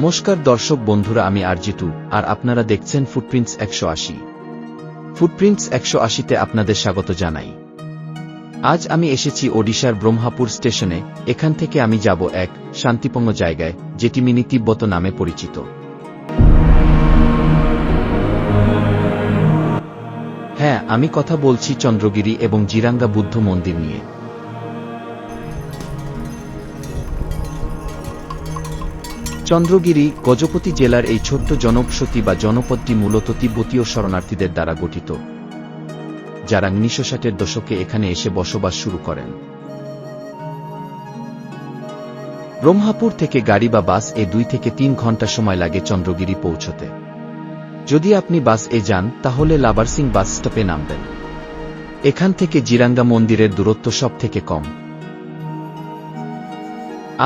নমস্কার দর্শক বন্ধুরা, আমি আরজিটু আর আপনারা দেখছেন ফুটপ্রিন্টস একশো আশি। ফুটপ্রিন্টস একশো আশিতে আপনাদের স্বাগত জানাই। আজ আমি এসেছি ওডিশার ব্রহ্মাপুর স্টেশনে, এখান থেকে আমি যাব এক শান্তিপূর্ণ জায়গায়, যেটি মিনি তিব্বত নামে পরিচিত। হ্যাঁ আমি কথা বলছি চন্দ্রগিরি এবং জিরাঙ্গা বুদ্ধ মন্দির নিয়ে। চন্দ্রগিরি, গজপতি জেলার এই ছোট্ট জনবসতি বা জনপদটি মূলত তিব্বতীয় শরণার্থীদের দ্বারা গঠিত, যারা উনিশশো ষাটের দশকে এখানে এসে বসবাস শুরু করেন। ব্রহ্মাপুর থেকে গাড়ি বা বাস এ দুই থেকে তিন ঘণ্টা সময় লাগে চন্দ্রগিরি পৌঁছতে। যদি আপনি বাস এ যান, তাহলে লাবারসিং বাস স্টপে নামবেন। এখান থেকে জিরাঙ্গা মন্দিরের দূরত্ব সব থেকে কম।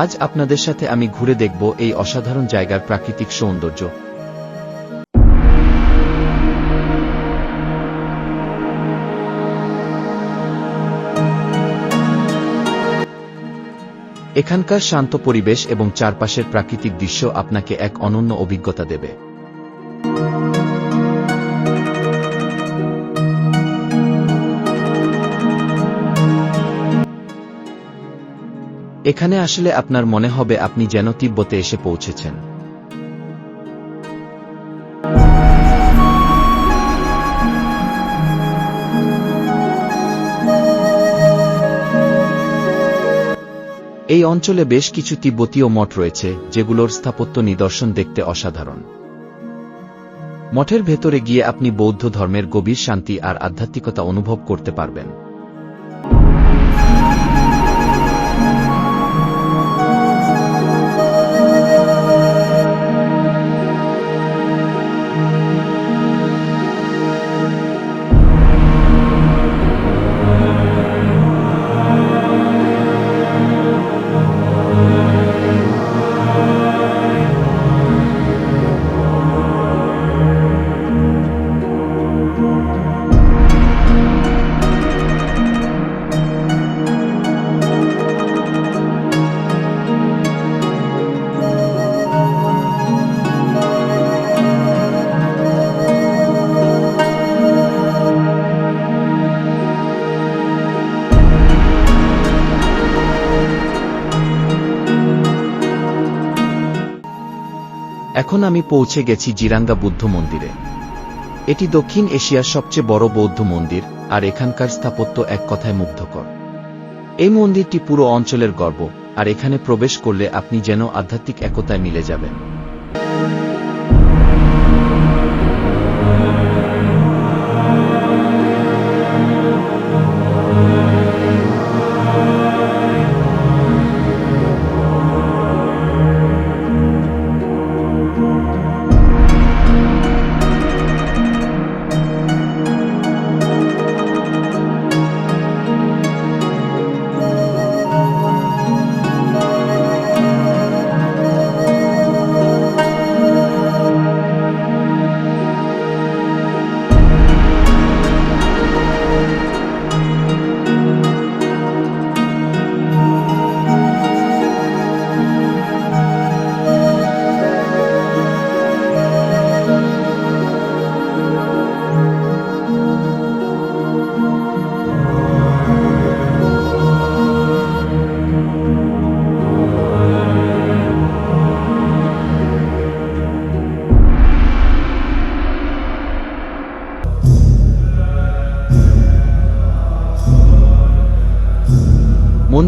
আজ আপনাদের সাথে আমি ঘুরে দেখব এই অসাধারণ জায়গার প্রাকৃতিক সৌন্দর্য। এখানকার শান্ত পরিবেশ এবং চারপাশের প্রাকৃতিক দৃশ্য আপনাকে এক অনন্য অভিজ্ঞতা দেবে। এখানে আসলে আপনার মনে হবে আপনি যেন তিব্বতে এসে পৌঁছেছেন। এই অঞ্চলে বেশ কিছু তিব্বতীয় মঠ রয়েছে, যেগুলোর স্থাপত্য নিদর্শন দেখতে অসাধারণ। মঠের ভেতরে গিয়ে আপনি বৌদ্ধ ধর্মের গভীর শান্তি আর আধ্যাত্মিকতা অনুভব করতে পারবেন। এখন আমি পৌঁছে গেছি জিরাঙ্গা বুদ্ধ মন্দিরে। এটি দক্ষিণ এশিয়ার সবচেয়ে বড় বৌদ্ধ মন্দির, আর এখানকার স্থাপত্য এক কথায় মুগ্ধকর। এই মন্দিরটি পুরো অঞ্চলের গর্ব, আর এখানে প্রবেশ করলে আপনি যেন আধ্যাত্মিক একতায় মিলে যাবেন।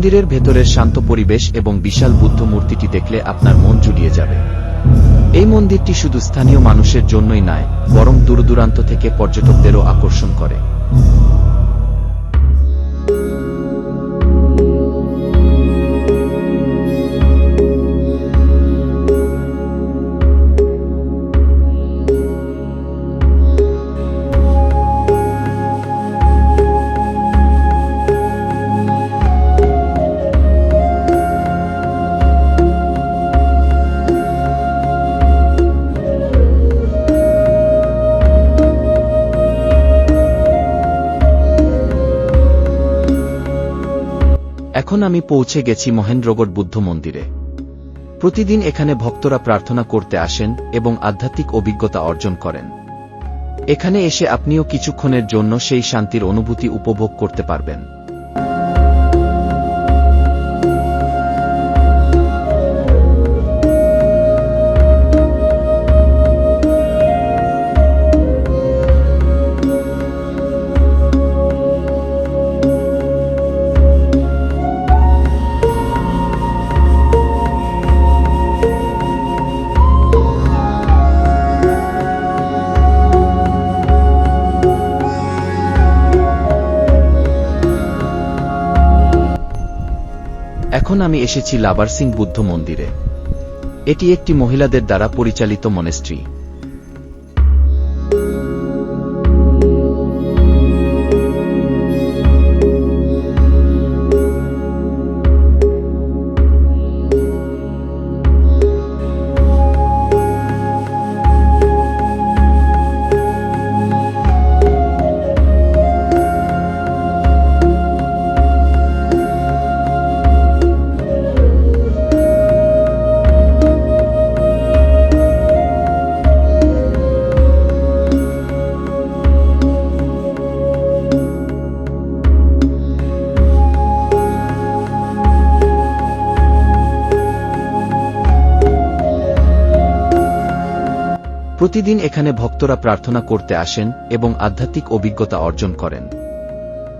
মন্দিরের ভেতরের শান্ত পরিবেশ এবং বিশাল বুদ্ধ মূর্তিটি দেখলে আপনার মন জুড়িয়ে যাবে। এই মন্দিরটি শুধু স্থানীয় মানুষের জন্যই নয়, বরং দূরদূরান্ত থেকে পর্যটকদেরও আকর্ষণ করে। এখন আমি পৌঁছে গেছি মহেন্দ্রগড় বুদ্ধ মন্দিরে, প্রতিদিন এখানে ভক্তরা প্রার্থনা করতে আসেন এবং আধ্যাত্মিক অভিজ্ঞতা অর্জন করেন। এখানে এসে আপনিও কিছুক্ষণের জন্য সেই শান্তির অনুভূতি উপভোগ করতে পারবেন। এখন আমি এসেছি লাবার সিং বুদ্ধ মন্দিরে। এটি একটি মহিলাদের দ্বারা পরিচালিত মনেস্ট্রি। প্রতিদিন এখানে ভক্তরা প্রার্থনা করতে আসেন এবং আধ্যাত্মিক অভিজ্ঞতা অর্জন করেন।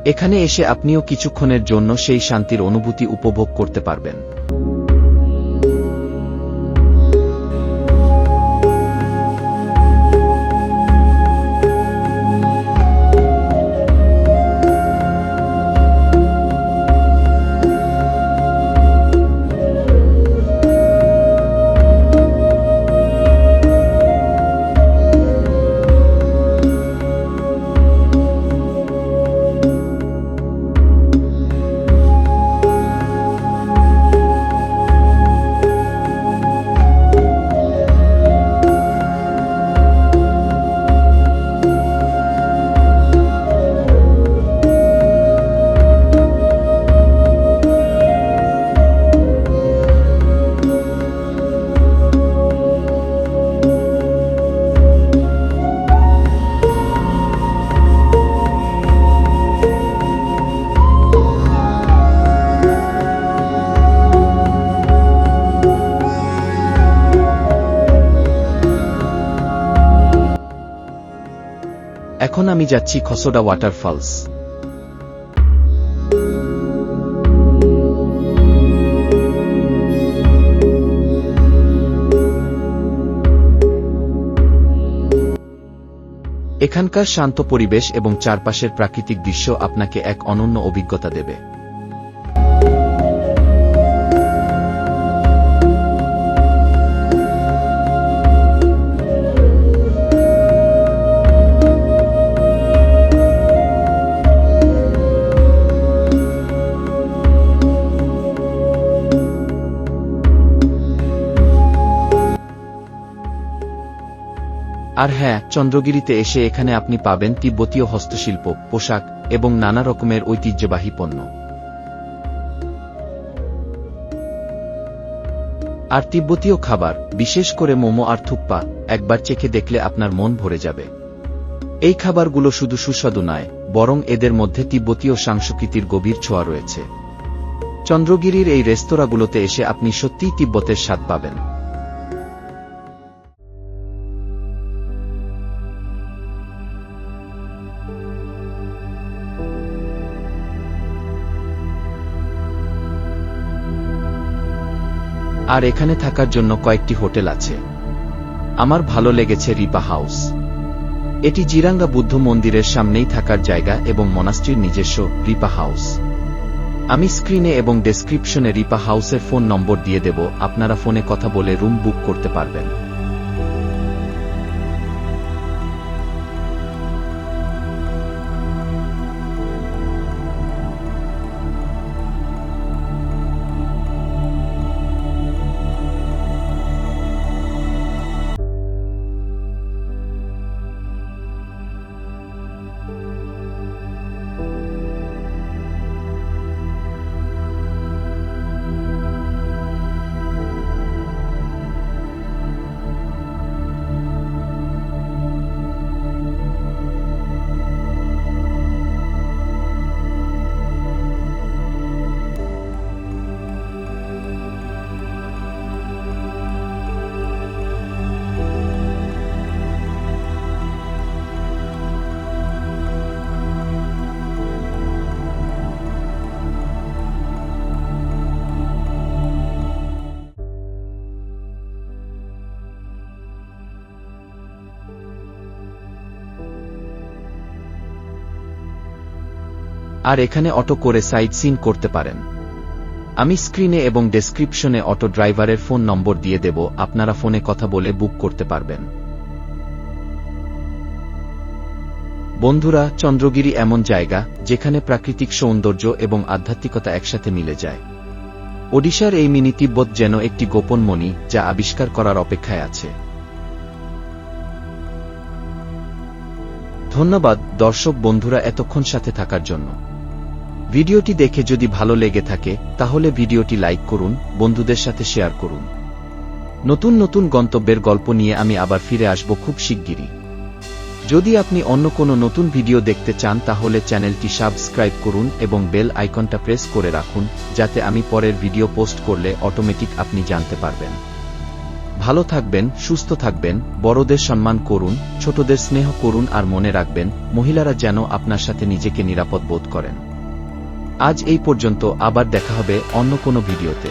এখানে এসে আপনিও কিছুক্ষণের জন্য সেই শান্তির অনুভূতি উপভোগ করতে পারবেন। এখন আমি যাচ্ছি খসোডা ওয়াটারফলস। এখানকার শান্ত পরিবেশ এবং চারপাশের প্রাকৃতিক দৃশ্য আপনাকে এক অনন্য অভিজ্ঞতা দেবে। আর হ্যাঁ চন্দ্রগিরিতে এসে এখানে আপনি পাবেন তিব্বতীয় হস্তশিল্প, পোশাক এবং নানা রকমের ঐতিহ্যবাহী পণ্য। আর তিব্বতীয় খাবার, বিশেষ করে মোমো আর থুপ্পা, একবার চেখে দেখলে আপনার মন ভরে যাবে। এই খাবারগুলো শুধু সুস্বাদু নয়, বরং এদের মধ্যে তিব্বতীয় সংস্কৃতির গভীর ছোঁয়া রয়েছে। চন্দ্রগিরির এই রেস্তোরাঁগুলোতে এসে আপনি সত্যিই তিব্বতের স্বাদ পাবেন। আর এখানে থাকার জন্য কয়েকটি হোটেল আছে। আমার ভালো লেগেছে রিপা হাউস। এটি জিরাঙ্গা বুদ্ধ মন্দিরের সামনেই থাকার জায়গা এবং মনাস্ট্রির নিজস্ব রিপা হাউস। আমি স্ক্রিনে এবং ডেসক্রিপশনে রিপা হাউসের ফোন নম্বর দিয়ে দেব, আপনারা ফোনে কথা বলে রুম বুক করতে পারবেন। আর এখানে অটো করে সাইট সিন করতে পারেন। আমি স্ক্রিনে এবং ডেসক্রিপশনে অটো ড্রাইভারের ফোন নম্বর দিয়ে দেব, আপনারা ফোনে কথা বলে বুক করতে পারবেন। বন্ধুরা, চন্দ্রগিরি এমন জায়গা, যেখানে প্রাকৃতিক সৌন্দর্য এবং আধ্যাত্মিকতা একসাথে মিলে যায়। ওডিশার এই মিনি তিব্বত যেন একটি গোপন মণি, যা আবিষ্কার করার অপেক্ষায় আছে। ধন্যবাদ, দর্শক বন্ধুরা, এতক্ষণ সাথে থাকার জন্য। ভিডিওটি দেখে যদি ভালো লেগে থাকে, তাহলে ভিডিওটি লাইক করুন, বন্ধুদের সাথে শেয়ার করুন। নতুন নতুন গন্তব্যের গল্প নিয়ে আমি আবার ফিরে আসব খুব শিগগিরই। যদি আপনি অন্য কোনো নতুন ভিডিও দেখতে চান, তাহলে চ্যানেলটি সাবস্ক্রাইব করুন এবং বেল আইকনটা প্রেস করে রাখুন, যাতে আমি পরের ভিডিও পোস্ট করলে অটোমেটিক আপনি জানতে পারবেন। ভালো থাকবেন, সুস্থ থাকবেন, বড়দের সম্মান করুন, ছোটদের স্নেহ করুন আর মনে রাখবেন, মহিলারা যেন আপনার সাথে নিজেকে নিরাপদ বোধ করেন। আজ এই পর্যন্ত আবার দেখা হবে অন্য কোনো ভিডিওতে।